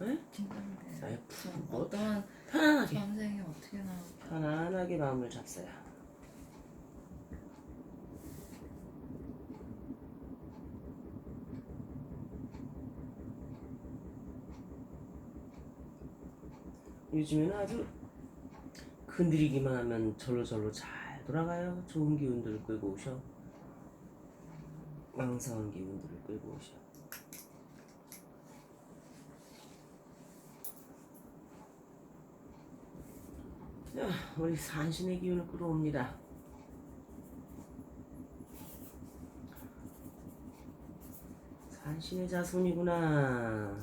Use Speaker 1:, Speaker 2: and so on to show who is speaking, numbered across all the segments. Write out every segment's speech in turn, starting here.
Speaker 1: 네?
Speaker 2: 긴장돼.
Speaker 1: 뭐,
Speaker 2: 어떠한
Speaker 1: 편안하게
Speaker 2: 감생이 어떻게 나올까?
Speaker 1: 편안하게 마음을 잡어요. 요즘에는 아주 건드리기만 하면 절로 절로 잘 돌아가요. 좋은 기운들을 끌고 오셔. 왕성한 기운들을 끌고 오셔. 자, 우리 산신의 기운을 끌어옵니다. 산신의 자손이구나.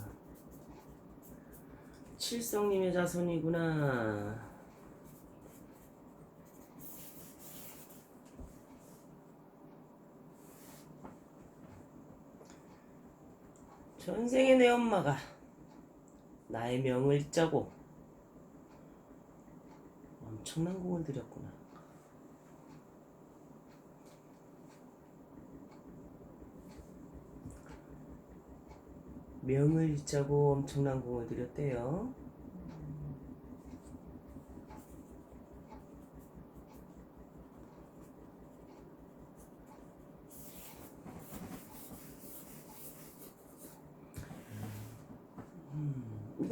Speaker 1: 칠성님의 자손이구나. 전생에 내 엄마가 나의 명을 짜고 엄청난 공을 들였구나. 명을 짜고 엄청난 공을 들였대요.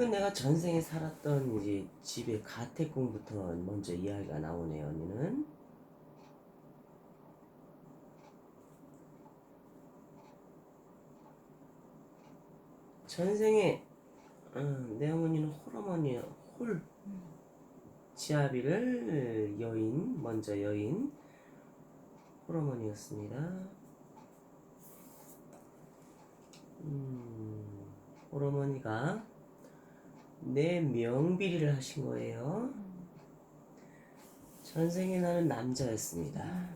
Speaker 1: 음, 이건 내가 전생에 살았던 이제 집의 가택공부터 먼저 이야기가 나오네요, 언니는. 전생에 음, 내 어머니는 홀어머니야, 홀. 지아비를 여인, 먼저 여인, 홀어머니였습니다. 음, 홀어머니가 내 명비리를 하신 거예요. 전생에 나는 남자였습니다.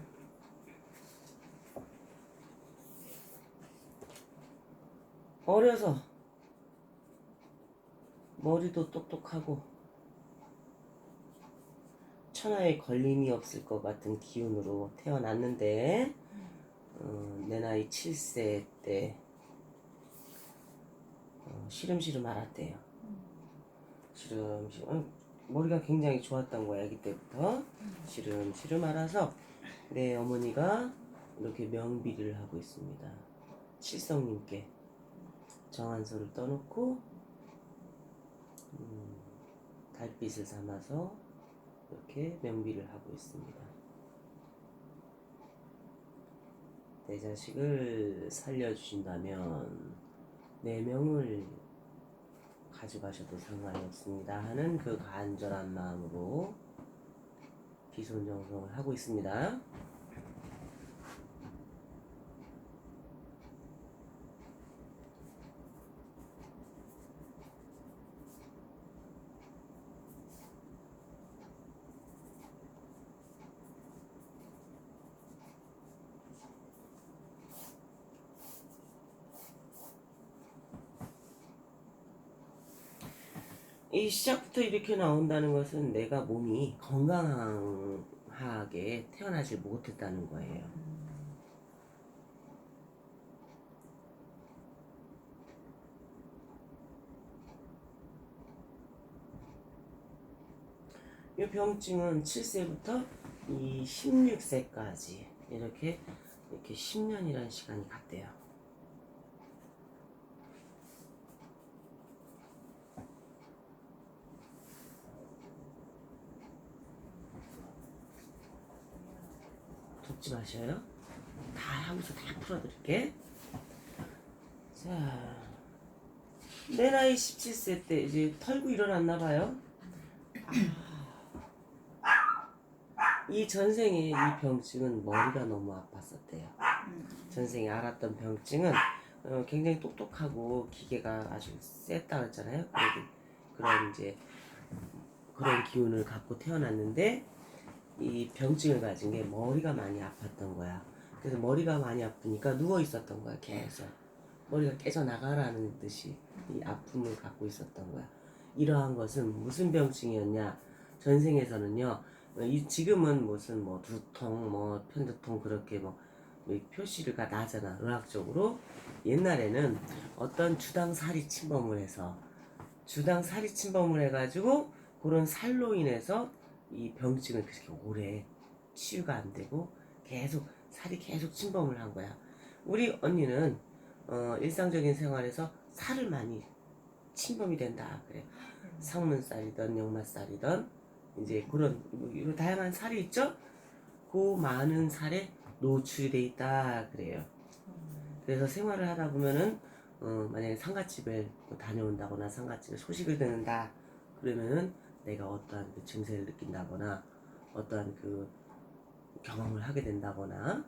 Speaker 1: 어려서 머리도 똑똑하고 천하에 걸림이 없을 것 같은 기운으로 태어났는데 어, 내 나이 7세 때 어, 시름시름 앓았대요. 시름시름 어, 머리가 굉장히 좋았던 거야 아기 때부터 시름시름 앓아서 내 어머니가 이렇게 명비리를 하고 있습니다. 칠성님께 정한소를 떠놓고 음, 달빛을 삼아서 이렇게 명비를 하고 있습니다. 내 자식을 살려주신다면 내 명을 가져가셔도 상관이 없습니다 하는 그 간절한 마음으로 기손정성을 하고 있습니다. 이 시작부터 이렇게 나온다는 것은 내가 몸이 건강하게 태어나질 못했다는 거예요. 이 병증은 7세부터 이 16세까지 이렇게 이렇게 10년이라는 시간이 갔대요. 돕지 마셔요. 다 하고서 다 풀어드릴게. 자, 내 나이 17세 때 이제 털고 일어났나 봐요. 이 전생에 이 병증은 머리가 너무 아팠었대요. 전생에 알았던 병증은 어, 굉장히 똑똑하고 기계가 아주 셌다 그랬잖아요. 그런 이제 그런 기운을 갖고 태어났는데 이 병증을 가진 게 머리가 많이 아팠던 거야. 그래서 머리가 많이 아프니까 누워 있었던 거야 계속. 머리가 깨져 나가라는 듯이 이 아픔을 갖고 있었던 거야. 이러한 것은 무슨 병증이었냐? 전생에서는요. 지금은 무슨 뭐 두통, 뭐 편두통 그렇게 뭐, 뭐 표시가 나잖아 의학적으로. 옛날에는 어떤 주당 살이 침범을 해서 주당 살이 침범을 해가지고 그런 살로 인해서 이 병증을 그렇게 오래 치유가 안 되고 계속 살이 계속 침범을 한 거야. 우리 언니는 어, 일상적인 생활에서 살을 많이 침범이 된다 그래. 상문살이든 역마살이든 이제 그런 이런 다양한 살이 있죠. 그 많은 살에 노출이 돼 있다 그래요. 그래서 생활을 하다 보면은 어, 만약에 상가집에 뭐 다녀온다거나 상가집에 소식을 듣는다 그러면은 내가 어떠한 그 증세를 느낀다거나 어떠한 그 경험을 하게 된다거나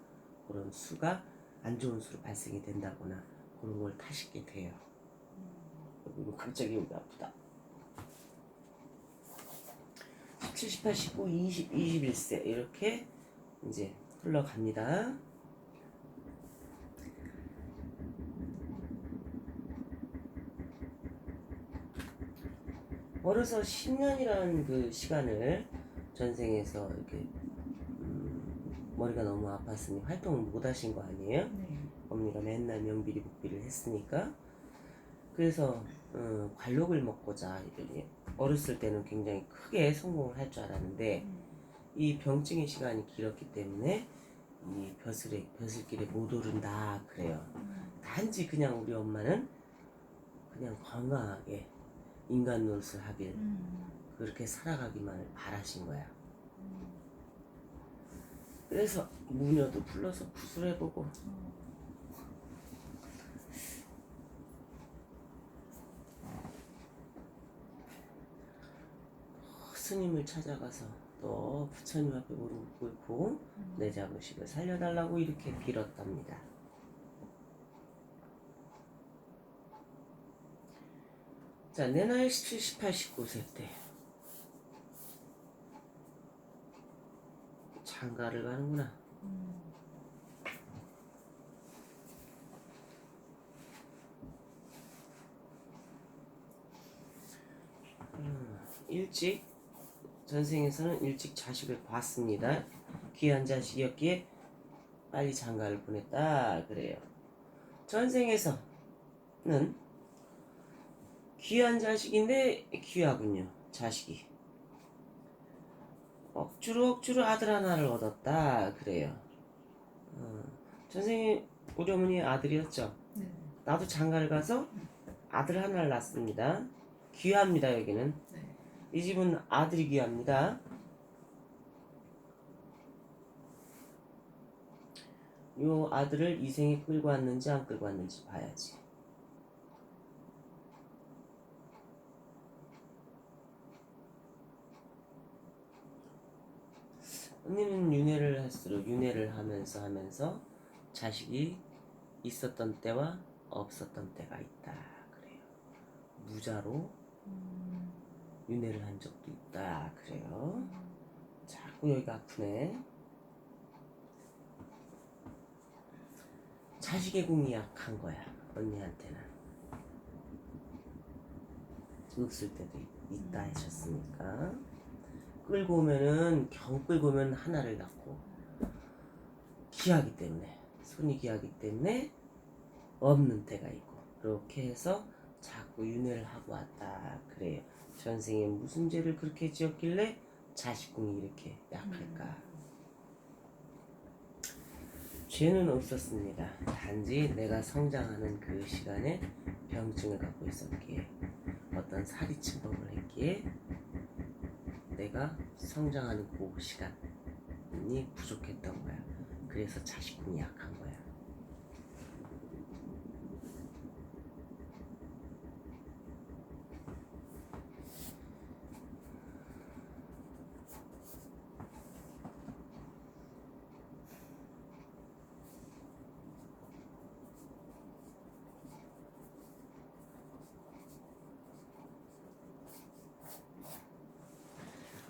Speaker 1: 그런 수가 안 좋은 수로 발생이 된다거나 그런 걸 타시게 돼요. 이거 갑자기 여기 아프다. 17, 18, 19, 20, 21세 이렇게 이제 흘러갑니다. 어려서 10년이라는 그 시간을 전생에서 이렇게 음, 머리가 너무 아팠으니 활동을 못 하신 거 아니에요?
Speaker 2: 네.
Speaker 1: 어머니가 맨날 명비리 복비를 했으니까 그래서 어, 관록을 먹고자 어렸을 때는 굉장히 크게 성공을 할 줄 알았는데 이 병증의 시간이 길었기 때문에 이 벼슬에 벼슬길에 못 오른다 그래요. 단지 그냥 우리 엄마는 그냥 건강하게 인간 노릇을 하길 그렇게 살아가기만을 바라신 거야. 그래서 무녀도 불러서 구슬해보고 스님을 찾아가서 또 부처님 앞에 무릎 꿇고 내 자부식을 살려달라고 이렇게 빌었답니다. 자, 내 나이 17, 18, 19세 때 장가를 가는구나. 음, 일찍 전생에서는 일찍 자식을 봤습니다. 귀한 자식이었기에 빨리 장가를 보냈다 그래요. 전생에서는 귀한 자식인데 귀하군요. 자식이 억지로 억지로 아들 하나를 얻었다 그래요. 어, 전생에 우리 어머니 아들이었죠.
Speaker 2: 네.
Speaker 1: 나도 장가를 가서 아들 하나를 낳습니다. 귀합니다 여기는.
Speaker 2: 네.
Speaker 1: 이 집은 아들이 귀합니다. 요 아들을 이 생에 끌고 왔는지 안 끌고 왔는지 봐야지. 언니는 윤회를 할수록 윤회를 하면서 하면서 자식이 있었던 때와 없었던 때가 있다 그래요. 무자로 윤회를 한 적도 있다 그래요. 자꾸 여기가 아프네. 자식의 궁이 약한 거야 언니한테는. 없을 때도 있- 있다 하셨으니까. 끌고 오면은 겨우 끌고 오면 하나를 낳고 귀하기 때문에 손이 귀하기 때문에 없는 때가 있고 그렇게 해서 자꾸 윤회를 하고 왔다 그래요. 전생에 무슨 죄를 그렇게 지었길래 자식궁이 이렇게 약할까? 죄는 없었습니다. 단지 내가 성장하는 그 시간에 병증을 갖고 있었기에 어떤 살이 침범을 했기에 내가 성장하는 그 시간이 부족했던 거야. 그래서 자식궁이 약한 거야.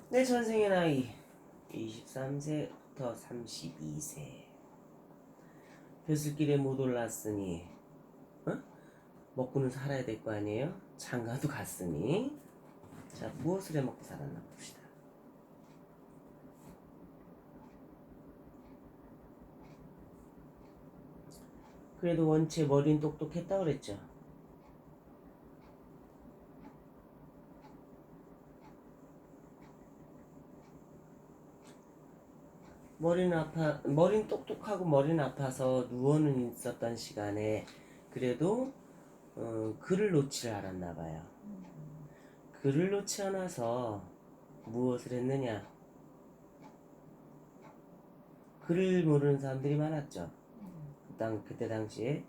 Speaker 1: 내 전생의 나이. 23세부터 32세. 벼슬길에 못 올랐으니 어? 먹고는 살아야 될 거 아니에요? 장가도 갔으니. 자 무엇을 해 먹고 살았나 봅시다. 그래도 원체 머리는 똑똑했다 그랬죠 머리는 아파 머리는 똑똑하고 머리는 아파서 누워는 있었던 시간에 그래도 어, 글을 놓지를 않았나 봐요. 글을 놓지 않아서 무엇을 했느냐? 글을 모르는 사람들이 많았죠. 그 당, 그때 당시에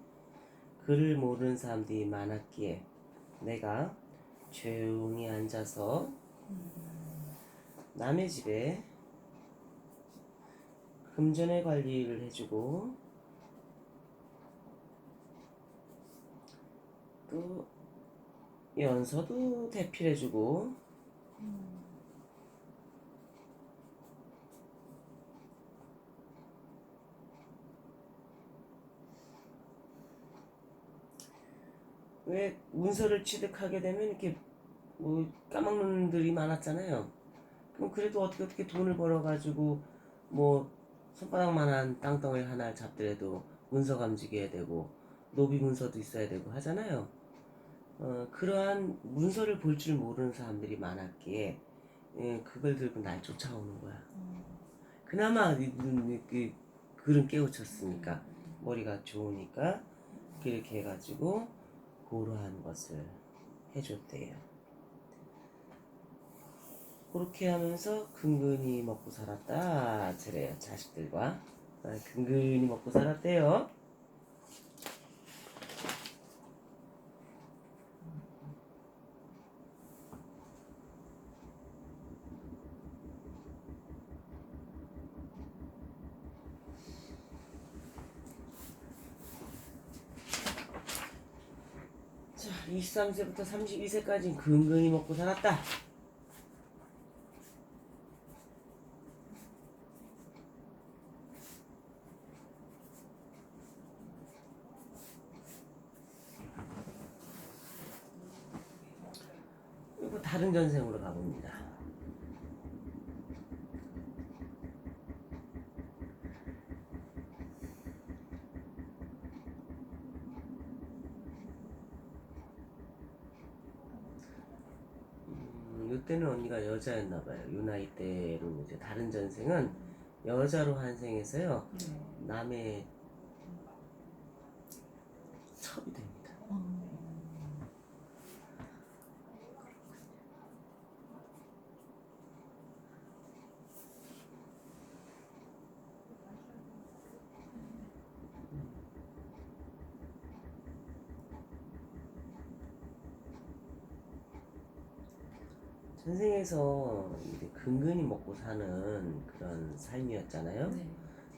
Speaker 1: 글을 모르는 사람들이 많았기에 내가 조용히 앉아서 남의 집에 금전의 관리를 해주고 또 연서도 대필해주고 왜 문서를 취득하게 되면 이렇게 뭐 까먹는 놈들이 많았잖아요. 그럼 그래도 어떻게 어떻게 돈을 벌어가지고 뭐 손바닥만한 땅덩어리 하나를 잡더라도 문서 감지해야 되고 노비 문서도 있어야 되고 하잖아요. 어, 그러한 문서를 볼 줄 모르는 사람들이 많았기에 예, 그걸 들고 날 쫓아오는 거야. 그나마 이- 이- 그 글은 깨우쳤으니까 머리가 좋으니까 그렇게 해가지고 고러한 것을 해줬대요. 그렇게 하면서 근근히 먹고 살았다 저래요 자식들과 아, 근근히 먹고 살았대요. 자, 23세부터 32세까지 근근히 먹고 살았다. 그리고 다른 전생으로 가봅니다. 음, 이때는 언니가 여자였나 봐요. 요 나이 때로 이제 다른 전생은 여자로 환생해서요.
Speaker 2: 네.
Speaker 1: 남의 전생에서 이제 근근히 먹고 사는 그런 삶이었잖아요.
Speaker 2: 네.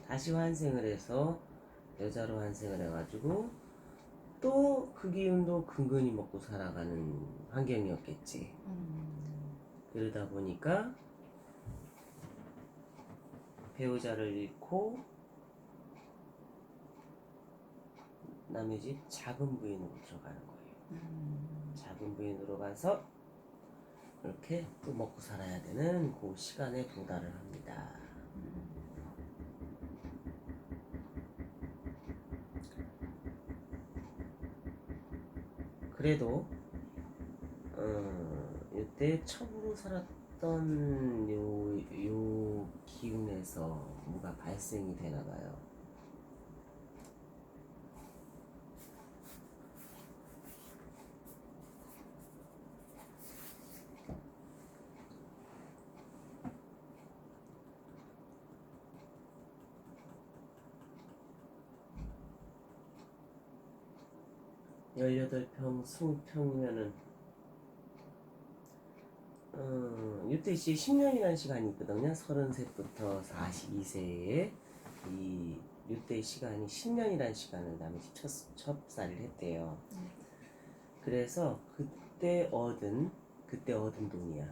Speaker 1: 다시 환생을 해서 여자로 환생을 해가지고 또 그 기운도 근근히 먹고 살아가는 환경이었겠지.
Speaker 2: 음.
Speaker 1: 그러다 보니까 배우자를 잃고 남의 집 작은 부인으로 들어가는 거예요.
Speaker 2: 음.
Speaker 1: 작은 부인으로 가서 이렇게 또 먹고 살아야 되는 그 시간에 도달을 합니다. 그래도 어 이때 처음으로 살았던 요, 요 기운에서 뭐가 발생이 되나 봐요. 열여덟 평, 스무 평이면은 어, 이때 이제 10년이라는 시간이 있거든요. 30세부터 42세에 이 이때 시간이 10년이라는 시간을 남이 첫, 첩살을 했대요.
Speaker 2: 네.
Speaker 1: 그래서 그때 얻은 그때 얻은 돈이야.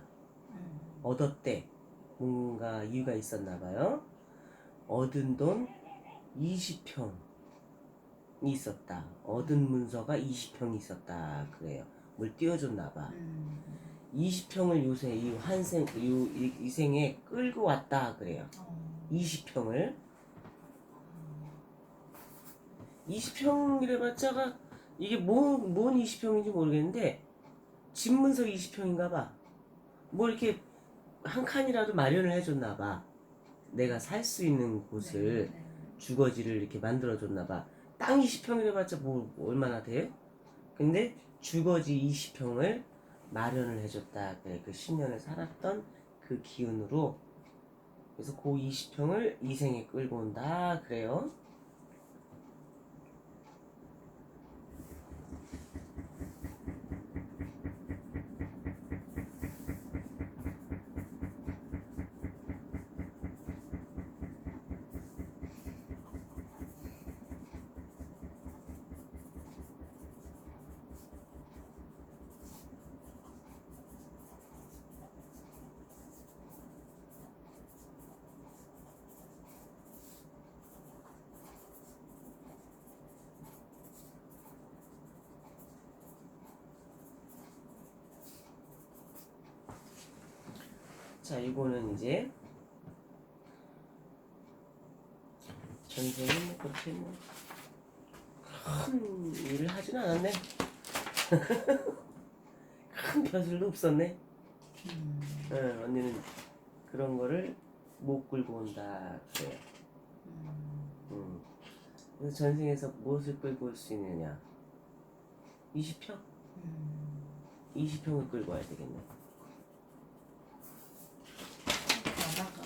Speaker 2: 음.
Speaker 1: 얻었대. 뭔가 이유가 있었나 봐요. 얻은 돈 20평이 있었다. 얻은 문서가 20평이 있었다. 그래요. 뭘 띄워줬나 봐.
Speaker 2: 음.
Speaker 1: 20평을 요새 이 환생, 이, 이, 이 생에 끌고 왔다. 그래요.
Speaker 2: 어.
Speaker 1: 20평을. 20평이래봤자가 이게 뭔, 뭔 20평인지 모르겠는데 집 문서 20평인가 봐. 뭐 이렇게 한 칸이라도 마련을 해줬나 봐. 내가 살 수 있는 곳을
Speaker 2: 네.
Speaker 1: 주거지를 이렇게 만들어줬나 봐. 땅 20평이라봤자 뭐 얼마나 돼요? 근데 주거지 20평을 마련을 해줬다. 그래 그 10년을 살았던 그 기운으로 그래서 그 20평을 이 생에 끌고 온다 그래요. 자, 이거는 이제 전생이 뭐 그렇게 뭐큰 일을 하진 않았네. 큰 벼슬도 없었네.
Speaker 2: 음.
Speaker 1: 응, 언니는 그런 거를 못 끌고 온다 그래.
Speaker 2: 음.
Speaker 1: 응. 그래서 전생에서 무엇을 끌고 올 수 있느냐? 20평?
Speaker 2: 음.
Speaker 1: 20평을 끌고 와야 되겠네.
Speaker 2: 큰 변화가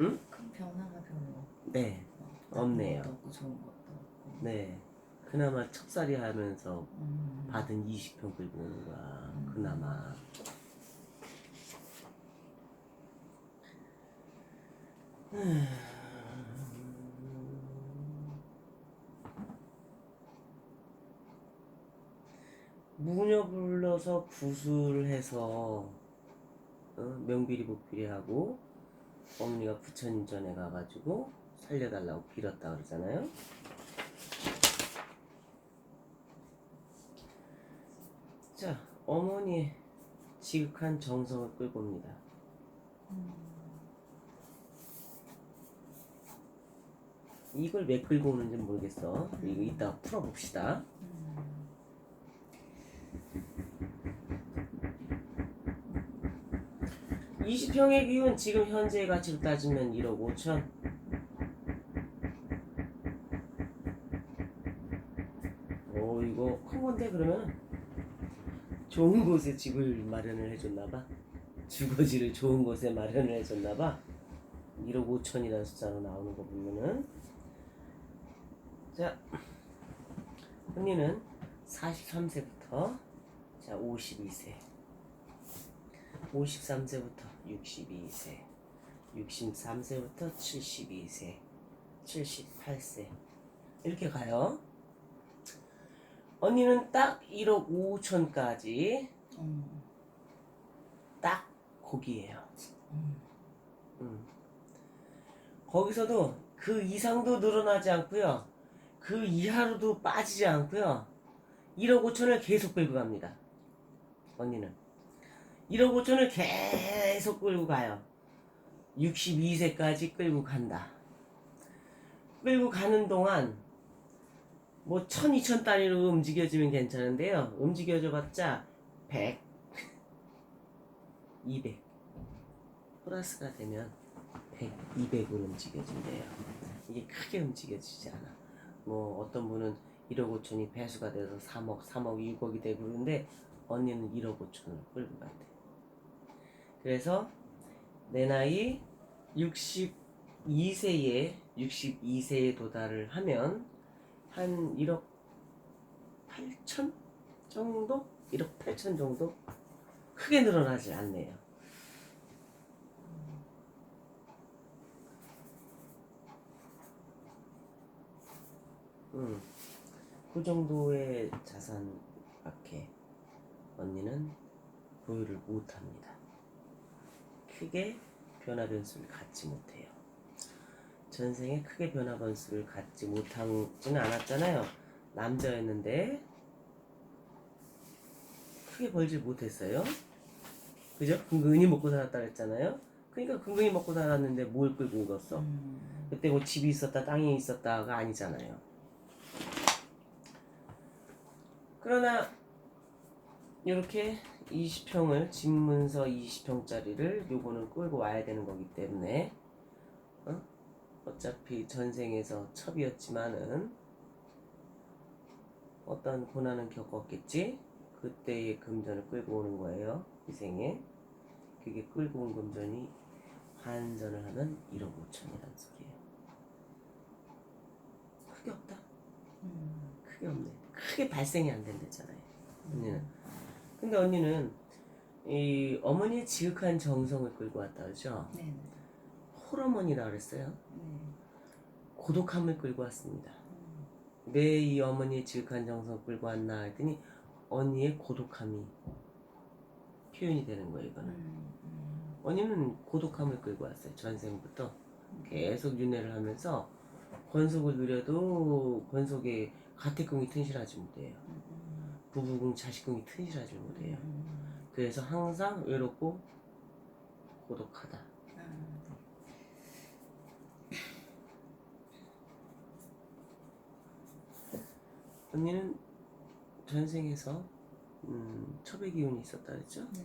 Speaker 1: 응?
Speaker 2: 큰 변화가 별로
Speaker 1: 네,
Speaker 2: 어,
Speaker 1: 없네요.
Speaker 2: 나쁜 것도 없고 좋은 것도 없고
Speaker 1: 네. 그나마 척살이 하면서
Speaker 2: 음.
Speaker 1: 받은 20평 끌고 오는 거야.
Speaker 2: 음.
Speaker 1: 그나마. 무녀 불러서 구술해서 어, 명비리 복비리 하고 어머니가 부처님 전에 가가지고 살려달라고 빌었다 그러잖아요. 자, 어머니의 지극한 정성을 끌고 옵니다.
Speaker 2: 음.
Speaker 1: 이걸 왜 끌고 오는지 모르겠어. 이거 이따 풀어봅시다. 20평의 기운 지금 현재 가치로 따지면 1억 5천. 오 이거 큰 건데 그러면 좋은 곳에 집을 마련을 해줬나봐. 주거지를 좋은 곳에 마련을 해줬나봐. 1억 5천이라는 숫자로 나오는 거 보면은 자 언니는 43세부터 자 52세 53세부터 62세, 63세부터 72세, 78세 이렇게 가요. 언니는 딱 1억 5천까지
Speaker 2: 음.
Speaker 1: 딱 거기에요.
Speaker 2: 음.
Speaker 1: 음. 거기서도 그 이상도 늘어나지 않고요. 그 이하로도 빠지지 않고요. 1억 5천을 계속 끌고 갑니다. 언니는. 1억 5천을 계속 끌고 가요. 62세까지 끌고 간다. 끌고 가는 동안 뭐 1000, 2000 단위로 움직여지면 괜찮은데요. 움직여져 봤자 100, 200. 플러스가 되면 100, 200으로 움직여진대요. 이게 크게 움직여지지 않아. 뭐 어떤 분은 1억 5천이 배수가 돼서 3억, 3억, 6억이 되고 그러는데 언니는 1억 5천을 끌고 간대. 그래서 내 나이 62세에 62세에 도달을 하면 한 1억 8천 정도? 1억 8천 정도? 크게 늘어나지 않네요. 음, 그 정도의 자산 밖에 언니는 보유를 못합니다. 크게 변화 변수를 갖지 못해요. 전생에 크게 변화 변수를 갖지 못하지는 않았잖아요. 남자였는데 크게 벌질 못했어요. 그죠? 근근히 먹고 살았다 그랬잖아요. 그러니까 근근히 먹고 살았는데 뭘 끌고 오겠어?
Speaker 2: 음.
Speaker 1: 그때 뭐 집이 있었다 땅이 있었다가 아니잖아요. 그러나 이렇게 20평을 집문서 20평짜리를 요거는 끌고 와야 되는 거기 때문에 어? 어차피 전생에서 첩이었지만은 어떤 고난은 겪었겠지. 그때의 금전을 끌고 오는 거예요. 이 생에. 그게 끌고 온 금전이 환전을 하면 1억 5천이라는 소리예요. 크게 없다.
Speaker 2: 음.
Speaker 1: 크게 없네. 크게 발생이 안 된댔잖아요. 언니는. 근데 언니는 이 어머니의 지극한 정성을 끌고 왔다 그죠?
Speaker 2: 네네.
Speaker 1: 호르몬이라 그랬어요.
Speaker 2: 네.
Speaker 1: 고독함을 끌고 왔습니다.
Speaker 2: 음.
Speaker 1: 왜이 어머니의 지극한 정성을 끌고 왔나 했더니 언니의 고독함이 표현이 되는 거예요. 이거는.
Speaker 2: 음. 음.
Speaker 1: 언니는 고독함을 끌고 왔어요. 전생부터 계속 윤회를 하면서 권속을 누려도 권속에 가택궁이 튼실하지 못해요.
Speaker 2: 음.
Speaker 1: 부부궁, 자식궁이 튼실하지 못해요.
Speaker 2: 음.
Speaker 1: 그래서 항상 외롭고 고독하다.
Speaker 2: 음.
Speaker 1: 언니는 전생에서 음, 첩의 기운이 있었다 그랬죠?
Speaker 2: 네.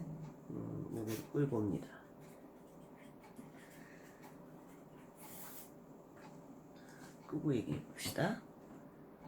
Speaker 1: 음, 여기를 끌고 옵니다. 끄고 얘기해 봅시다.